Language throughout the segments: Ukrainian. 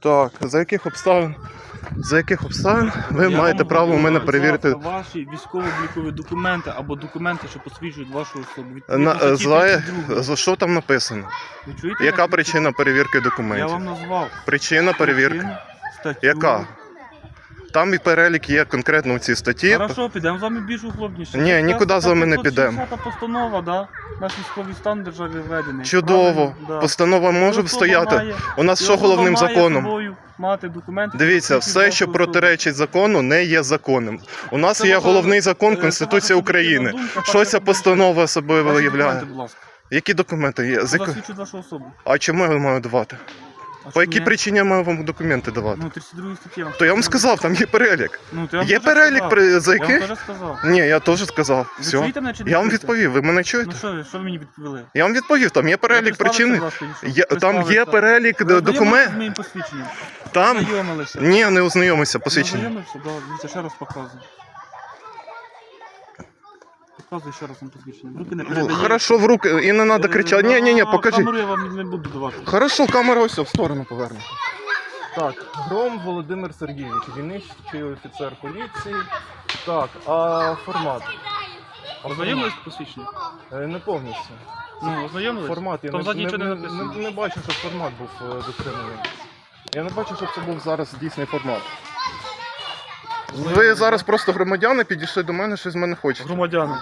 Так, за яких обставин? За яких обставин ви Я маєте вам право у мене перевірити Ваші військово-облікові документи або документи, що посвідчують вашу особу. Відповідно на за, 32. за що там написано? Ви чуєте? Яка причина перевірки Я документів? вам назвав. Причина перевірки. Статтю. Яка? Там і перелік є конкретно у цій статті. Хорошо, підемо з вами більш углубніше. Ні, нікуди з вами не підемо. 560 постанова, да? Наш військовий стан державі введений. Чудово. Да. Постанова може стояти. має- У нас що головним законом? Мати документи. Дивіться, все, що протиречить закону, не є законом. У нас Це є ваша, головний закон е, Конституція ваша суб'єктивна України. думка, Що ця як постанова собою. Виявляє? Які документи є? З яко- Засвідчують вашу особу. А чому я маю давати? А По якій причині я маю вам документи давати? Ну, 32 статті. То я вам сказав, там є перелік. Ну, то я вам Є теж перелік, сказав. при- за Я вам яких? теж сказав. Ні, я теж сказав. Ви Все. чуєте мене чи не Я вам чуєте? відповів, ви мене чуєте? Ну що ви, що ви мені відповіли? Я вам відповів, там є перелік причин. Є, там є перелік документів. з моїм посвідченням? Там Ознайомилися. ні, не ознайомився посвідчення. Ознайомився? Да, дивіться, ще раз показую. Показую ще раз вам посвідчення. В Руки не Ну. Хорошо, в руки, і не треба кричати. Ні, ні, ні, а, покажіть. Камеру я вам не буду давати. Хорошо, камера ось в сторону повернута. Так, Гром Володимир Сергійович, дільничий офіцер поліції. Так, а формат? Ознайомились з посвідченням? Е, Не повністю. Ну, ознайомились? Формат, я Там не, ззаді не, нічого не не, написано. не, не бачу, щоб формат був е, дотриманий. Я не бачу, щоб це був зараз дійсний формат. Ви зараз просто громадяни підійшли до мене, щось з мене хочете. Громадяни.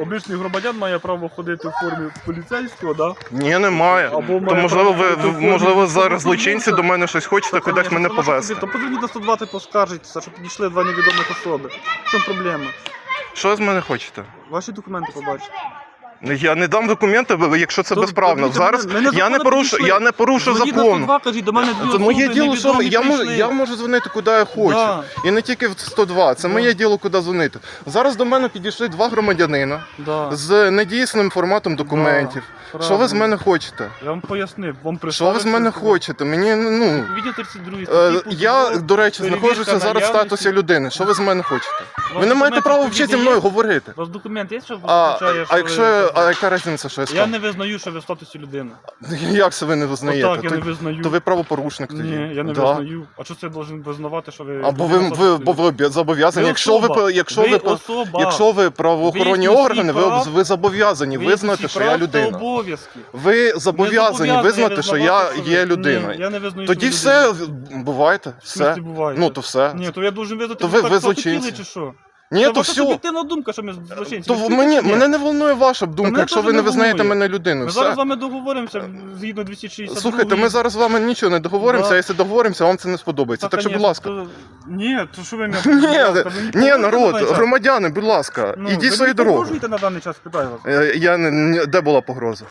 Обичний громадян має право ходити в формі поліцейського, да? Ні, немає. Або То має можливо, ви право в формі можливо зараз злочинці до мене щось хочете кудись мене повезти. То позвоніть до 120 поскаржитеся, що підійшли два невідомих особи. В чому проблема? Що з мене хочете? Ваші документи побачите. Я не дам документи, якщо це То- безправно. то Зараз ми- ми я не порушу, я не порушу Дзвоніть на закон. 102, кажіть, до мене дві Це моє діло, що невідомі я можу, прийшли. я можу дзвонити куди я хочу. Да. І не тільки в 102. Це Да. моє діло, куди дзвонити. Зараз до мене підійшли два громадянина Да. з недійсним форматом документів. Да, Що ви з правильно. мене хочете? Я вам пояснив, вам Що ви з мене хочете? Мені ну. Відділ 32 е, пункт Я, до речі, перевірка знаходжуся зараз в наявності. статусі людини. Що ви з мене хочете? Ви не маєте документи права взагалі зі мною є? говорити. У вас документ є, що А, визначає, а що якщо. А яка різниця, що я Я сказав? не визнаю, що ви в статусі людини. Як це ви не визнаєте? Отак, я То- не визнаю. То ви правопорушник тоді. Ні, я не Да. визнаю. А що це я должен визнавати, що ви... Або ви, ви, бо ви обя- зобов'язані. Ви Якщо ви, особа. по- якщо Ви особа. якщо ви правоохоронні Виявіть органи, ви, об- прав. ви зобов'язані Ви визнати, що я людина. обов'язки. Ви зобов'язані визнати, що я є людиною. Ні, я не визнаю, Тоді що ви все, людина. В все. смислі буває? Ну то все. Ні, то я должен визнати, То що ви- так захотіли, злочинці. чи що? Ні, Це то ваша все. суб'єктивна думка, що ми злочинці. То мені, мене не волнує ваша думка, мене якщо теж ви не не визнаєте волнує. мене людиною. Ми зараз з Все. вами договоримося згідно 260. Слухайте, ми зараз з вами нічого не договоримося, Да. а якщо договоримося, вам це не сподобається. Так що, будь ласка. Ні, то що ви мене... Ні, ні, народ, громадяни, будь ласка, Ну, ідіть свою дорогу. погрожуєте на даний час, питаю вас. Е, Я не, не- де була погроза?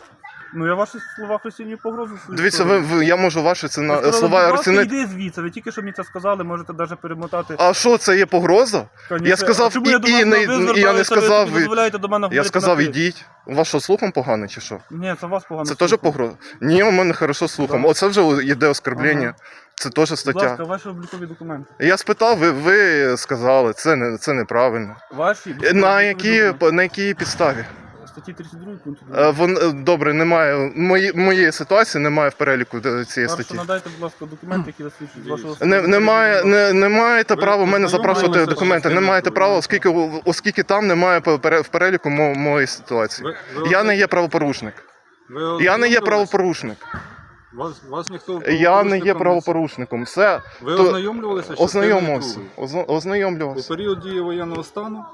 Ну я ваші слова хрестівні погрозу. свої Дивіться, ви, сторони. ви я можу ваші це Ви на сказали, слова будь ласка, розцінити. Йди звідси, ви тільки що мені це сказали, можете навіть перемотати. А що це є погроза? Конечно. я сказав, і- я і не- і я не ви сказав, ви- дозволяєте до мене Я говорити сказав, на ти? ідіть. У вас що, слухом поганий чи що? Ні, це вас погано. Це теж слухаю. погроза? Ні, у мене хорошо слухом. Да. Оце вже йде оскорблення. Ага. Це теж Будь стаття. ласка, ваші облікові документи. Я спитав, ви, ви сказали, це не це неправильно. Ваші Е, облікові На якій документи. на якій підставі? Статті 32 пункту Е, Вон е, добре, немає мої, моєї ситуації, немає в переліку е, цієї Хорошо, статті. надайте, будь ласка, документи, які засвідчують вашу особу. Не, немає, не, не маєте права мене запрашувати документи. Не маєте права, оскільки оскільки там немає пере- в переліку мо- моєї ситуації. Ви- ви Я не є правопорушник. ви Я не є ознайомились? правопорушник. Вас, вас ніхто Я не є правопорушником. Все Ви то- ознайомлювалися з ознайомився. частиною Озна- У Ознайомлювався. період дії воєнного стану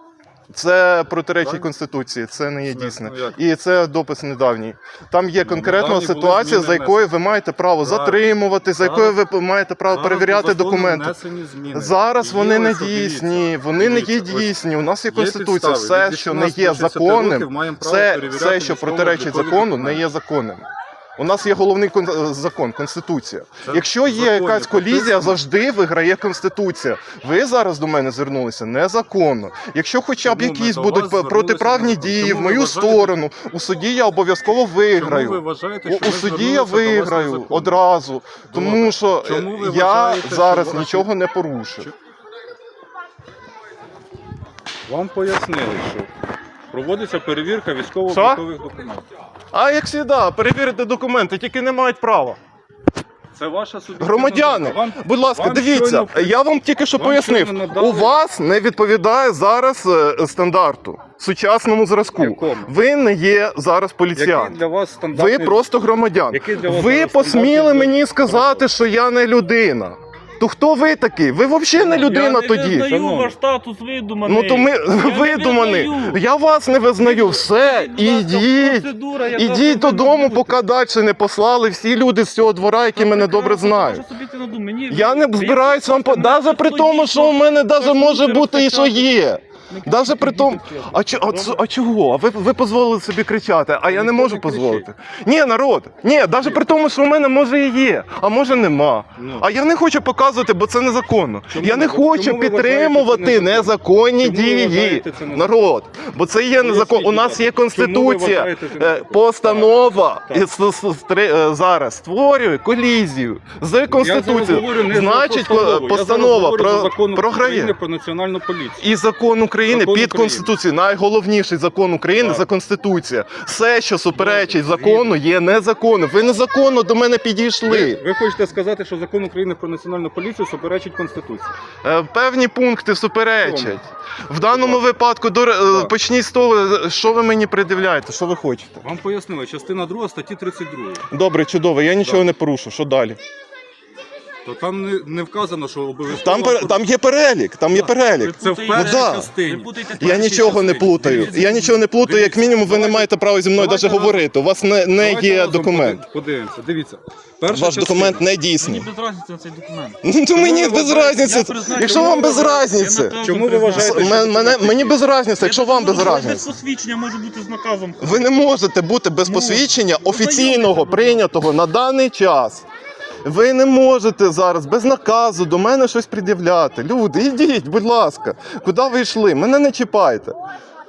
Це протиречить конституції, це не є дійсне. ну як? І це допис недавній. Там є Ну, конкретна недавні були ситуація, за якою ви маєте право Правильно. затримувати, за якою ви маєте право Зараз перевіряти закону документи. внесені зміни. Зараз вони не ось, дійсні, дивіться, вони не є дивіться, ось дійсні. У нас є конституція. підстави. Все, що не є 18 до 60 законним, маємо право перевіряти все, що військово-облікові протиречить закону, не документи. є законним. У нас є головний кон- е, закон конституція. Це Якщо є законі якась колізія, завжди виграє конституція. Ви зараз до мене звернулися незаконно. Якщо хоча б Чому ми якісь до будуть вас протиправні звернулися дії в незаконно? мою Чому ви сторону, у суді я обов'язково Чому ви вважаєте, що у ми суді я звернулися до вас виграю незаконно? одразу, тому що е, Чому ви я вважаєте, що зараз ваші- нічого не порушив. Вам пояснили, що проводиться перевірка військово-облікових документів. А як завжди, перевірити документи, тільки не мають права. Це ваша суб'єктивна Громадяни, думка. Вам- будь ласка, вам дивіться, щойно- я вам тільки що вам пояснив. щойно надали- У вас не відповідає зараз е, стандарту, сучасному зразку. Якому? Ви не є зараз Який поліціян. для вас стандартний... Ви просто громадян. Який для вас Ви зараз посміли стандартний мені сказати, що я не людина. То хто ви такий? Ви взагалі не людина Я не визнаю ваш статус видуманий. Ну то ми Я видуманий. Я вас не визнаю. Все, ідіть. Ідіть додому, поки далі не послали всі люди з цього двора, які мене добре знають. Я не збираюся збираюсь вам по навіть при тому, що у мене навіть може бути і що є. Даже при тому, а, чо- а, ц- а чого? А ви, ви дозволили собі кричати, а я не можу дозволити. Ні, народ, ні, навіть при тому, що у мене може і є, а може нема. Ну. А я не хочу показувати, бо це незаконно. Чому я не ви- хочу чому ви підтримувати це незаконні Чому ви дії. вважаєте це незаконно? Народ, бо це є незаконно. У нас є чому ви конституція, вважаєте це е, незаконно? постанова Так, і с- с- стри- е, зараз створює колізію з конституцією. Значить, ко- постанова про програє. Про національну поліцію. І закон України Закон під України. Конституцією. Найголовніший закон України за Конституція. Все, що суперечить закону, є незаконним. Ви незаконно до мене підійшли. Ви, ви хочете сказати, що закон України про національну поліцію суперечить Конституції? Е, Певні пункти суперечать. В даному випадку до ре- е, почніть з того, що ви мені придивляєте, що ви хочете. Вам пояснили, частина 2 статті 32. Добре, чудово, я нічого Так. не порушу. Що далі? То там не, не вказано, що обов'язково... Там, пер- там є перелік, там є перелік. Це в Ну, першій да. частині. Я нічого не плутаю. Дивіться, Я нічого не плутаю. Як мінімум, ви не маєте права зі мною давайте навіть говорити. У вас не, не Давайте є разом документ. поди- Подивимося. Дивіться. Перша Ваш частина. документ не Мені дійсний. без разниці цей документ. Ну то мені без разниці. Якщо вам без разниці. Чому ви вважаєте, Мене, мені без разниці, якщо вам без Без разниці. посвідчення може бути з наказом. Ви не можете бути без посвідчення офіційного, прийнятого на даний час. Ви не можете зараз без наказу до мене щось пред'являти. Люди, ідіть, будь ласка, куди ви йшли? Мене не чіпайте.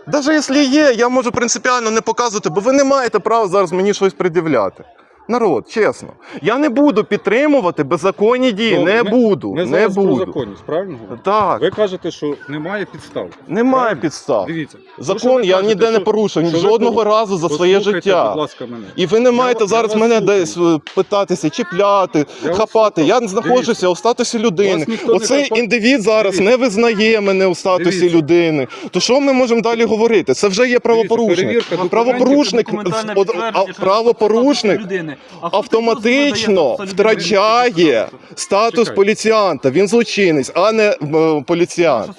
Навіть якщо є, я можу принципіально не показувати, бо ви не маєте права зараз мені щось пред'являти. Народ, чесно, я не буду підтримувати беззаконні дії. Добре, не ми- буду. Ми не зараз про буду. законність, правильно? Так, Ви кажете, що немає підстав. немає правильно? підстав. Дивіться. Закон я ніде не порушив що жодного разу за своє життя. Будь ласка, мене. І ви не маєте Я- зараз я мене вас десь е, питатися, чіпляти, Я вас хапати. Я слухаю. знаходжуся Дивіться. у статусі людини. Вас ніхто не Оцей індивід зараз Дивіться. не визнає мене у статусі Дивіться. людини. То що ми можемо далі говорити? Це вже є правопорушник. перевірка документів, Правопорушник, Документальне от, підтвердження, що правопорушник людини. Автоматично втрачає статус Чекайте. поліціянта. Він злочинець, а не е, поліціянт.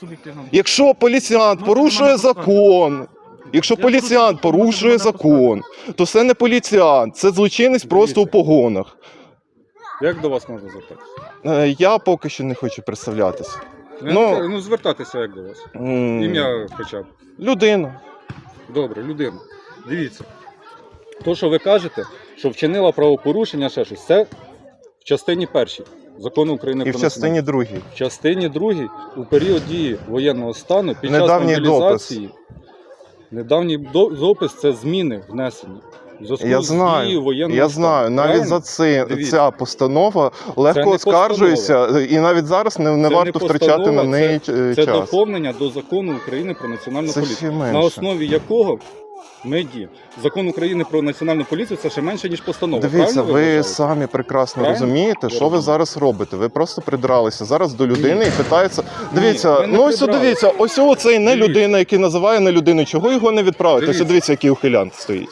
Якщо поліціянт порушує закон, якщо поліціянт порушує закон, то це не поліціянт, це злочинець просто у погонах. Як до вас можна звертатися? Е, Я поки що не хочу представлятися. Ну, Ну- ну звертатися як до вас. М, Ім'я хоча б. Людина. Добре, людина. Дивіться. То, що ви кажете, що вчинила правопорушення, ще щось, це в частині першій закону України І про в частині другій. В частині другій у період дії воєнного стану під Недавній час мобілізації. Недавній до- допис це зміни внесені. В зв'язку Я з дією знаю, воєнного я стану. знаю. Навіть Правильно? за це Дивіться. ця постанова легко не оскаржується, і навіть зараз не, не Це варто не втрачати на постанова, неї е, Це час. доповнення до закону України про національну Це поліцію. ще На основі якого діємо. Закон України про національну поліцію це ще менше, ніж постанова. Дивіться, правильно ви вважаєте? самі прекрасно Правильно? розумієте, що ви зараз робите. Ви просто придралися зараз до людини і питається. Дивіться, ми не ну ось придрались. дивіться, ось оцей не Дивіться. людина, який називає не людину. Чого його не відправити? Ось Дивіться. дивіться, який ухилянт стоїть.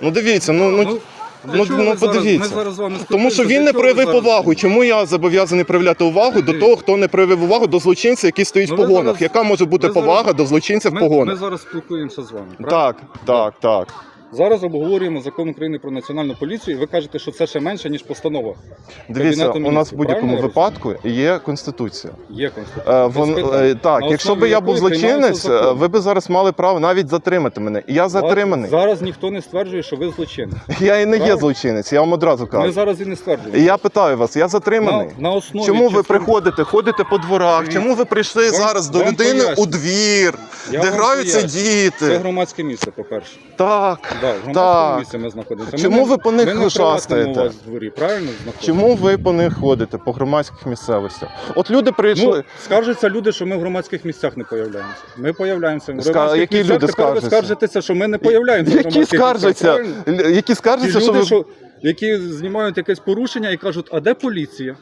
Ну дивіться, ну ну. для ну, чого ну, ми зараз- подивіться. ми зараз з вами Тому що спілкуємося, він для не чого ви проявив зараз- повагу. Чому я зобов'язаний проявляти увагу до Дивіться. того, хто не проявив увагу до злочинця, який стоїть Ну, в ви погонах? зараз- Яка може бути ви зараз- повага до злочинця в Ми, ми погонах? зараз спілкуємося з вами. правильно? Так, так, так. Зараз обговорюємо закон України про національну поліцію, і ви кажете, що це ще менше, ніж постанова. Дивіться, Кабінету у нас в Міністрів, будь-якому правильно я випадку є конституція. Є конституція. Е, Без Вон, е, так, На якщо основі б я був якої злочинець, е, ви б зараз мали право навіть затримати мене. І я затриманий. Зараз ніхто не стверджує, що ви злочинець. Я і не є Правильно? злочинець, я вам одразу Ми кажу. зараз і не І стверджуємо. я питаю вас, я затриманий. На, на основі Чому ви частин- приходите, ходите по дворах? Дивіться, Чому ви прийшли вам- зараз до вам людини поясню. у двір, Я де вам граються поясню. Це діти? громадське місце, по-перше. Так. Да, в громадському місці ми знаходимося. Чому ми ви по них ми шастаєте? приватному у вас в дворі, правильно? Чому ви по них ходите по громадських місцевостях? От люди прийшли. Ну, скаржаться люди, що ми в громадських місцях не появляємося. Ми появляємося в Ска- які місцях. люди Тепер ви скаржаться? скаржитеся, що ми не появляємося в Які громадських місцях, скаржаться? правильно? Л- Які Ті скаржаться, що люди, ви що, які знімають якесь порушення і кажуть, а де поліція?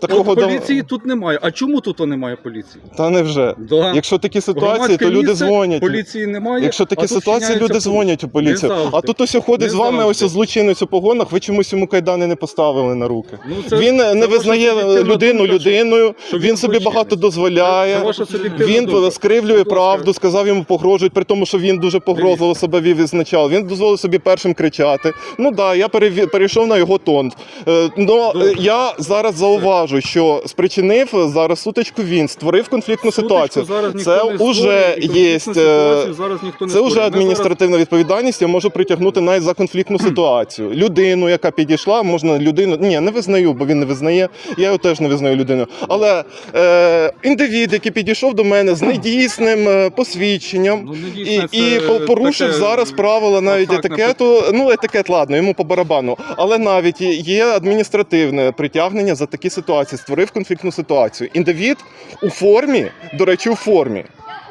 Такого От дав- поліції тут немає. А чому тут немає поліції? Та не вже. Да. Якщо такі ситуації, Громадське то люди місце, дзвонять. Поліції немає. Якщо такі тут ситуації, люди дзвонять у поліцію. А тут ось ходить Не з вами, завжди. ось злочинець у погонах, ви чомусь йому кайдани не поставили на руки. Ну, це- він це не визнає людину думка, людиною, що він, він собі багато дозволяє. Це Він думка. скривлює правду, сказав йому погрожують, при тому, що він дуже погрозливо себе вів. Він дозволив собі першим кричати. Ну да, я перейшов на його тон. Е, Но е, я зараз зауважу, що спричинив зараз сутичку він, створив конфліктну Сутичку ситуацію. зараз Це вже є. зараз ніхто не Це вже адміністративна відповідальність. Я можу притягнути навіть за конфліктну ситуацію. Людину, яка підійшла, можна людину. Ні, не визнаю, бо він не визнає. Я його теж не визнаю людиною. Але е, індивід, який підійшов до мене з недійсним е, посвідченням. Ну, І, і порушив таке зараз правила навіть абстрактне етикету. Ну, етикет, ладно, йому по барабану. Але навіть є адміністративне притягнення за такі ситуації. Створив конфліктну ситуацію. Індивід у формі, до речі, у формі.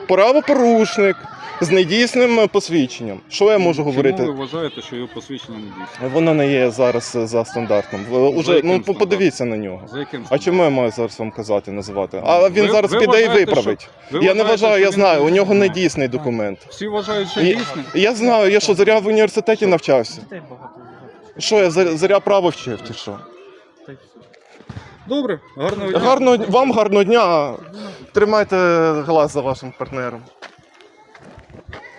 Правопорушник з недійсним посвідченням. Що я можу Чому говорити? ви вважаєте, що його посвідчення не дійсне? Воно не є зараз е, за стандартом. В- Уже яким ну стандартом? подивіться на нього. За яким А чому я маю зараз вам казати, називати? А він Ви- зараз ви піде і виправить. що- ви я не вважаєте, вважаю, я він знаю. У нього дійсний? недійсний документ. Всі вважають, що Я, дійсне? я знаю, я що заря в університеті навчався. Дітей багато. Що я за- заря право вчив, чи що? Та й все. Добре, гарного дня. Гарного вам гарного дня. Тримайте глаз за вашим партнером.